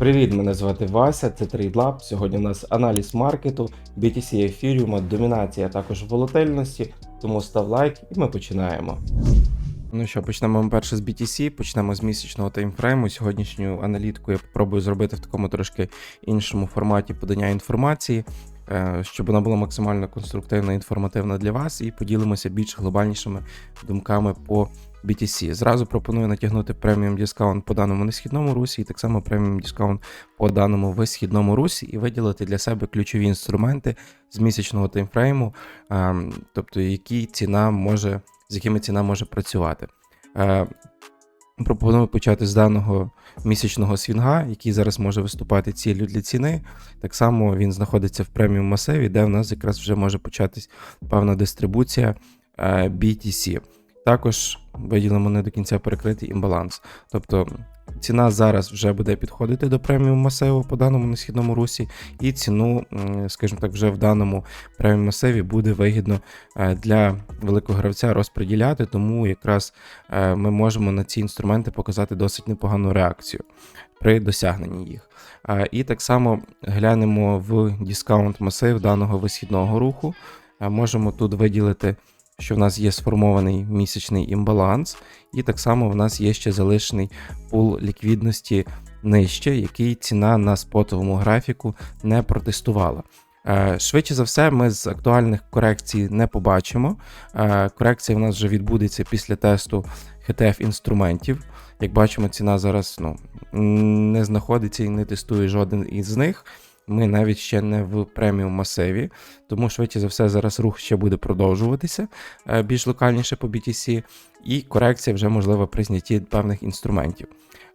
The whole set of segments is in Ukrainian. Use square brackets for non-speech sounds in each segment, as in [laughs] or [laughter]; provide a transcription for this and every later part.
Привіт, мене звати Вася, це TradeLab. Сьогодні у нас аналіз маркету, BTC ефіріума, домінація, а також волатильності. Тому став лайк і ми починаємо. Ну що, почнемо ми перше з BTC, почнемо з місячного таймфрейму. Сьогоднішню аналітику я спробую зробити в такому трошки іншому форматі подання інформації, е, щоб вона була максимально конструктивна і інформативна для вас, і поділимося більш глобальнішими думками по BTC. Зразу пропоную натягнути преміум дискаунт по даному несхідному русі, і так само преміум дискаунт по даному висхідному русі, і виділити для себе ключові інструменти з місячного таймфрейму, е, тобто які ціна може, з якими ціна може працювати. Е, Пропоную почати з даного місячного свінга, який зараз може виступати ціллю для ціни. Так само він знаходиться в преміум масиві, де в нас якраз вже може початись певна дистрибуція е, BTC. Також виділимо не до кінця перекритий імбаланс. Тобто ціна зараз вже буде підходити до преміум масиву по даному несхідному русі, і ціну, скажімо так, вже в даному преміум масиві буде вигідно е, для великого гравця розподіляти, тому якраз е, ми можемо на ці інструменти показати досить непогану реакцію при досягненні їх. І так само глянемо в дискаунт масив даного висхідного руху. Е, Можемо тут виділити, що в нас є сформований місячний імбаланс, і так само в нас є ще залишений пул ліквідності нижче, який ціна на спотовому графіку не протестувала. Е, Швидше за все, ми з актуальних корекцій не побачимо. Е, Корекція в нас вже відбудеться після тесту HTF інструментів. Як бачимо, ціна зараз ну, не знаходиться і не тестує жоден із них. Ми навіть ще не в преміум масиві, тому швидше за все зараз рух ще буде продовжуватися е, більш локальніше по BTC, і корекція вже можлива при знятті певних інструментів.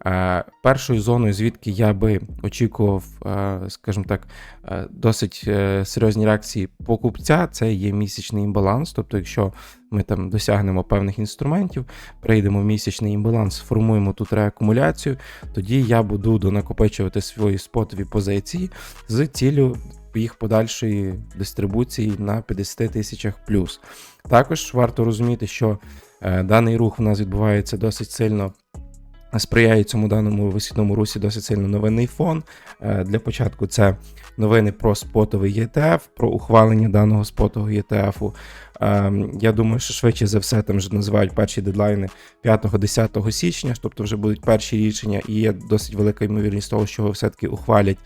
Е, Першою зоною, звідки я би очікував, е, скажімо так, е, досить серйозні реакції покупця, це є місячний імбаланс. Тобто, якщо ми там досягнемо певних інструментів, прийдемо в місячний імбаланс, сформуємо тут реакумуляцію, тоді я буду донакопичувати свої спотові позиції з ціллю їх подальшої дистрибуції на 50 тисячах плюс. Також варто розуміти, що даний рух у нас відбувається досить сильно. Сприяє цьому даному висхідному русі досить сильно новинний фон. Е, Для початку це новини про спотовий ETF, про ухвалення даного спотового ETF. Ем, Я думаю, що швидше за все там вже називають перші дедлайни 5-10 січня, тобто вже будуть перші рішення, і є досить велика ймовірність того, що його все-таки ухвалять.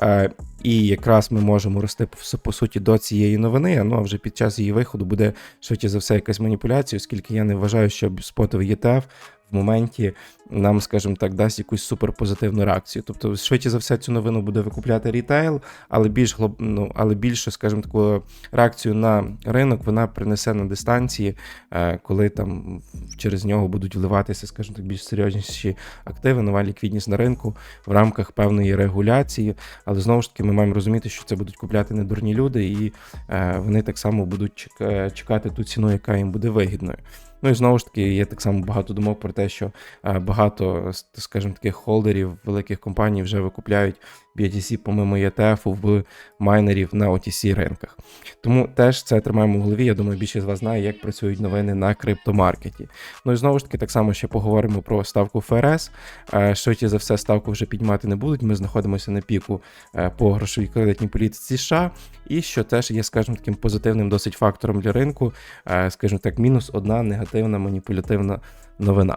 Е, І якраз ми можемо рости по суті до цієї новини. Ну а вже під час її виходу буде швидше за все якась маніпуляція, оскільки я не вважаю, що спотовий ETF в моменті нам, скажімо так, дасть якусь суперпозитивну реакцію. Тобто, швидше за все, цю новину буде викупляти рітейл, але більш ну, але більше, скажімо, таку реакцію на ринок вона принесе на дистанції, е, коли там через нього будуть вливатися, скажімо так, більш серйозніші активи, нова ліквідність на ринку в рамках певної регуляції. Але знову ж таки, ми маємо розуміти, що це будуть купляти не дурні люди, і е, вони так само будуть чекати ту ціну, яка їм буде вигідною. Ну і знову ж таки, є так само багато думок про те, що е, багато, скажімо, таких холдерів великих компаній вже викупляють BTC помимо ETF в майнерів на OTC ринках. Тому теж це тримаємо в голові. Я думаю, більшість з вас знає, як працюють новини на криптомаркеті. Ну і знову ж таки, так само ще поговоримо про ставку ФРС. Е, Швидше за все, ставку вже піднімати не будуть. Ми знаходимося на піку е, по грошовій кредитній політиці США, і що теж є, скажімо, таким позитивним досить фактором для ринку, е, скажімо так, мінус одна негативна маніпулятивна новина.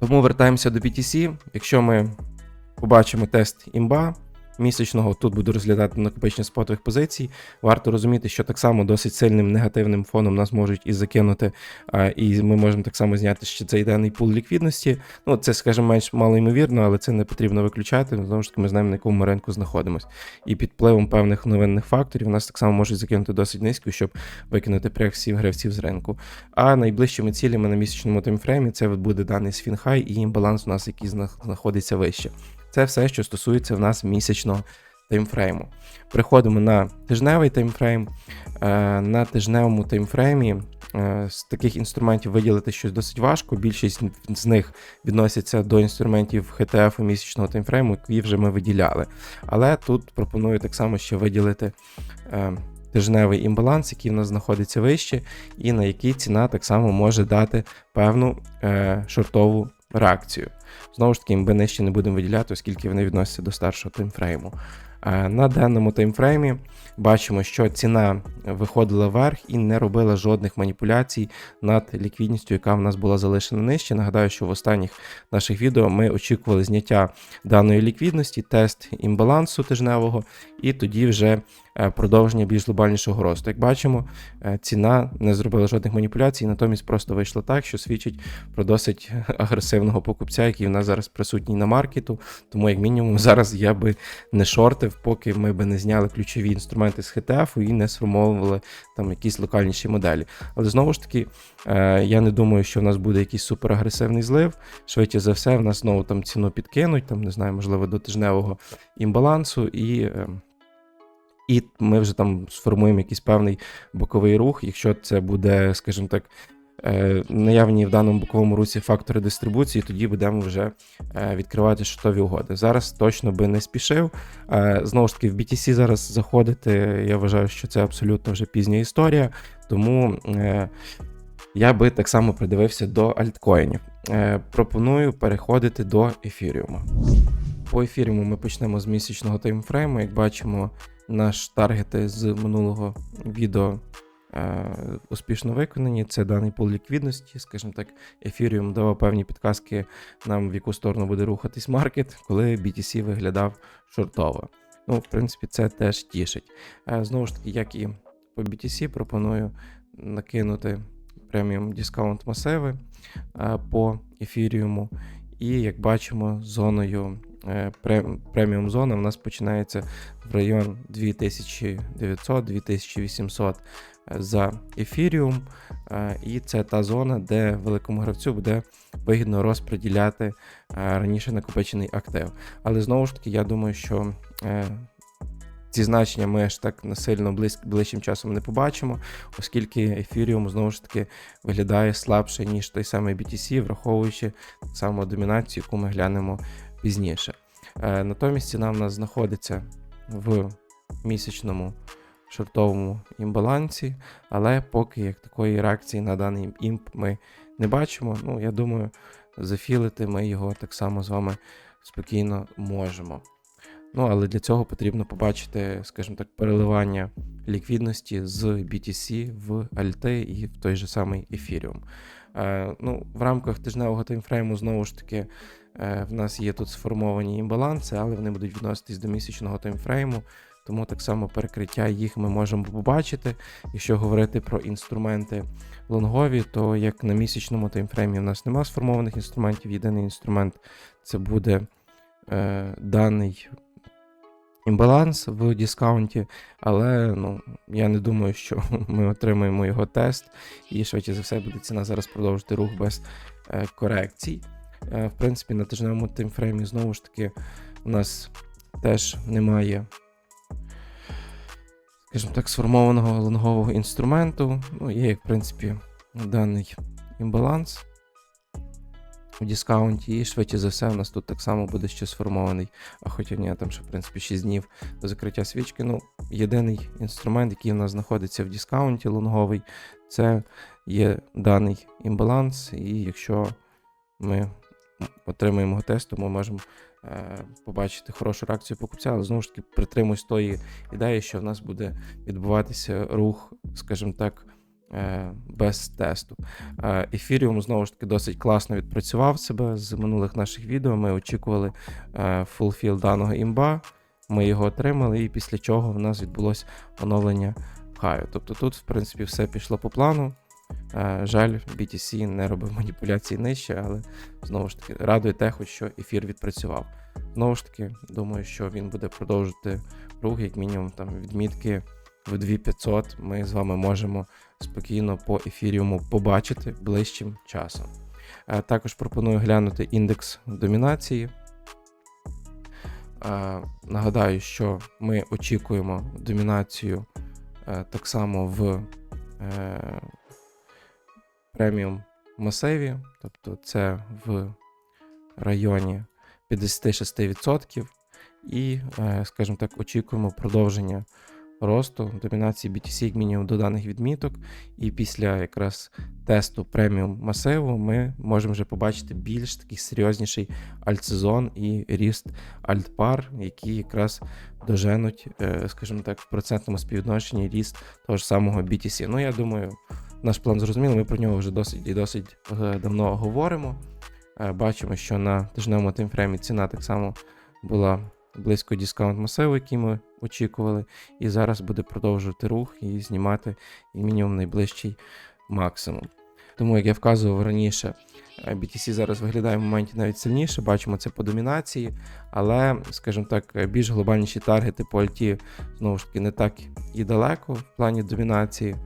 Тому вертаємося до BTC. Якщо ми побачимо тест імба місячного, тут буду розглядати накопичення спотових позицій. Варто розуміти, що так само досить сильним негативним фоном нас можуть і закинути, і ми можемо так само зняти ще цей даний пул ліквідності. Ну, це, скажімо, менш малоймовірно, але це не потрібно виключати. Знову ж таки, ми знаємо, на якому ринку знаходимося. І під впливом певних новинних факторів нас так само можуть закинути досить низько, щоб викинути прях всіх гравців з ринку. А найближчими цілями на місячному таймфреймі це буде даний свінхай і імбаланс у нас, який знаходиться вище. Це все, що стосується в нас місячного таймфрейму. Переходимо на тижневий таймфрейм. Е, На тижневому таймфреймі е, з таких інструментів виділити щось досить важко. Більшість з них відносяться до інструментів HTF місячного таймфрейму, які вже ми виділяли. Але тут пропоную так само ще виділити. е, Тижневий імбаланс, який в нас знаходиться вище, і на який ціна так само може дати певну е, шортову реакцію. Знову ж таки, ми нижче не будемо виділяти, оскільки вони відносяться до старшого таймфрейму. Е, На даному таймфреймі бачимо, що ціна виходила вверх і не робила жодних маніпуляцій над ліквідністю, яка в нас була залишена нижче. Нагадаю, що в останніх наших відео ми очікували зняття даної ліквідності, тест імбалансу тижневого, і тоді вже е, продовження більш глобальнішого росту. Як бачимо, е, ціна не зробила жодних маніпуляцій, натомість просто вийшло так, що свідчить про досить агресивного покупця, який в нас зараз присутній на маркету. Тому, як мінімум, [laughs] зараз я би не шортив, поки ми би не зняли ключові інструменти з HTF і не сформовували там якісь локальніші моделі. Але знову ж таки, е, я не думаю, що в нас буде якийсь суперагресивний злив. Швидше за все, в нас знову там ціну підкинуть, там не знаю, можливо, до тижневого імбалансу, і, е, і ми вже там сформуємо якийсь певний боковий рух. Якщо це буде, скажімо так, наявні в даному боковому русі фактори дистрибуції, тоді будемо вже е, відкривати шотові угоди. Зараз точно би не спішив. Е, Знову ж таки, в BTC зараз заходити, я вважаю, що це абсолютно вже пізня історія, тому е, я би так само придивився до альткоїнів. Е, Пропоную переходити до ефіріуму. По ефіріуму ми почнемо з місячного таймфрейму. Як бачимо, наш таргети з минулого відео е, успішно виконані. Це даний пул ліквідності. Скажімо так, ефіріум давав певні підказки нам, в яку сторону буде рухатись маркет, коли BTC виглядав шортово. Ну, в принципі, це теж тішить. Е, знову ж таки, як і по BTC, пропоную накинути преміум дискаунт масиви е, по ефіріуму. І як бачимо, зоною е, преміум зона в нас починається в район 2900-2800 за ефіріум. Е, І це та зона, де великому гравцю буде вигідно розподіляти е, раніше накопичений актив. Але знову ж таки, я думаю, що е, ці значення ми аж так насильно близь, ближчим часом не побачимо, оскільки ефіріум знову ж таки виглядає слабше, ніж той самий BTC, враховуючи так само домінацію, яку ми глянемо пізніше. Е, Натомість ціна в нас знаходиться в місячному шортовому імбалансі, але поки як такої реакції на даний імп ми не бачимо. Ну, я думаю, зафілити ми його так само з вами спокійно можемо. Ну, але для цього потрібно побачити, скажімо так, переливання ліквідності з BTC в ALT і в той же самий Ethereum. Е, ну, в рамках тижневого таймфрейму, знову ж таки, в нас є тут сформовані імбаланси, але вони будуть відноситись до місячного таймфрейму. Тому так само перекриття їх ми можемо побачити. Якщо говорити про інструменти лонгові, то як на місячному таймфреймі у нас нема сформованих інструментів. Єдиний інструмент це буде е, даний імбаланс в дискаунті, але ну, я не думаю, що [laughs] ми отримаємо його тест, і швидше за все буде ціна зараз продовжити рух без е, корекцій. Е, в принципі, на тижневому таймфреймі знову ж таки у нас теж немає, скажімо так, сформованого лонгового інструменту. Ну, є, в принципі, даний імбаланс у дискаунті, і швидше за все, у нас тут так само буде ще сформований. А хоча ні, там ще, в принципі, 6 днів до закриття свічки. Ну, єдиний інструмент, який у нас знаходиться в дискаунті лонговий, це є даний імбаланс. І якщо ми отримаємо тест, ми можемо е, побачити хорошу реакцію покупця, але знову ж таки притримуюсь тої ідеї, що в нас буде відбуватися рух, скажімо так. е, Без тесту. Е, Ефіріум знову ж таки досить класно відпрацював себе з минулих наших відео. Ми очікували фулфіл даного імба, ми його отримали, і після чого в нас відбулося оновлення хаю. Тобто тут, в принципі, все пішло по плану. Е, Жаль, BTC не робив маніпуляції нижче, але знову ж таки радує те, хоч що ефір відпрацював. Знову ж таки, думаю, що він буде продовжувати рух, як мінімум, там відмітки в 2500 ми з вами можемо спокійно по ефіріуму побачити ближчим часом. Е, Також пропоную глянути індекс домінації. Е, Нагадаю, що ми очікуємо домінацію так само в преміум масиві, тобто це в районі 56%. І, е, скажімо так, очікуємо продовження росту домінації BTC як мінімум до даних відміток. І після якраз тесту преміум масиву ми можемо вже побачити більш такий серйозніший альтсезон і ріст альтпар, які якраз доженуть, е, скажімо так, в процентному співвідношенні ріст того ж самого BTC. Ну, я думаю, наш план зрозумілий, ми про нього вже досить і досить е, давно говоримо. Е, Бачимо, що на тижневому таймфреймі ціна так само була близько дискаунт масиву, який ми очікували, і зараз буде продовжувати рух і знімати мінімум найближчий максимум. Тому, як я вказував раніше, е, BTC зараз виглядає в моменті навіть сильніше, бачимо це по домінації, але, скажімо так, більш глобальніші таргети по альті знову ж таки не так і далеко в плані домінації.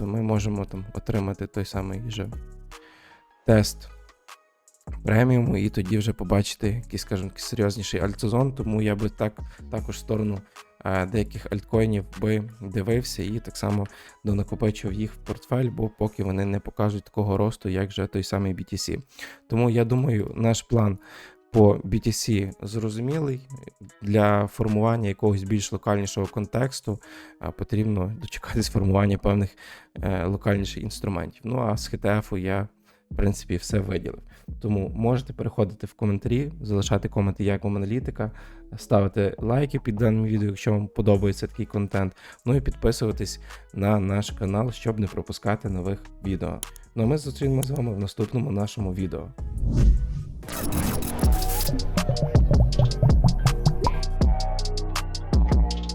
Тобто ми можемо там отримати той самий же тест преміуму, і тоді вже побачити якийсь, скажімо, серйозніший альтсезон. Тому я би так також в сторону е, деяких альткоїнів би дивився і так само донакопичував їх в портфель, бо поки вони не покажуть такого росту, як же той самий BTC. Тому я думаю, наш план. По BTC зрозумілий для формування якогось більш локальнішого контексту потрібно дочекатись формування певних е, локальніших інструментів. Ну а з HTF я в принципі все виділив. Тому можете переходити в коментарі, залишати коменти, як вам аналітика, ставити лайки під даним відео, якщо вам подобається такий контент. Ну і підписуватись на наш канал, щоб не пропускати нових відео. Ну а ми зустрінемося з вами в наступному нашому відео. Thank you.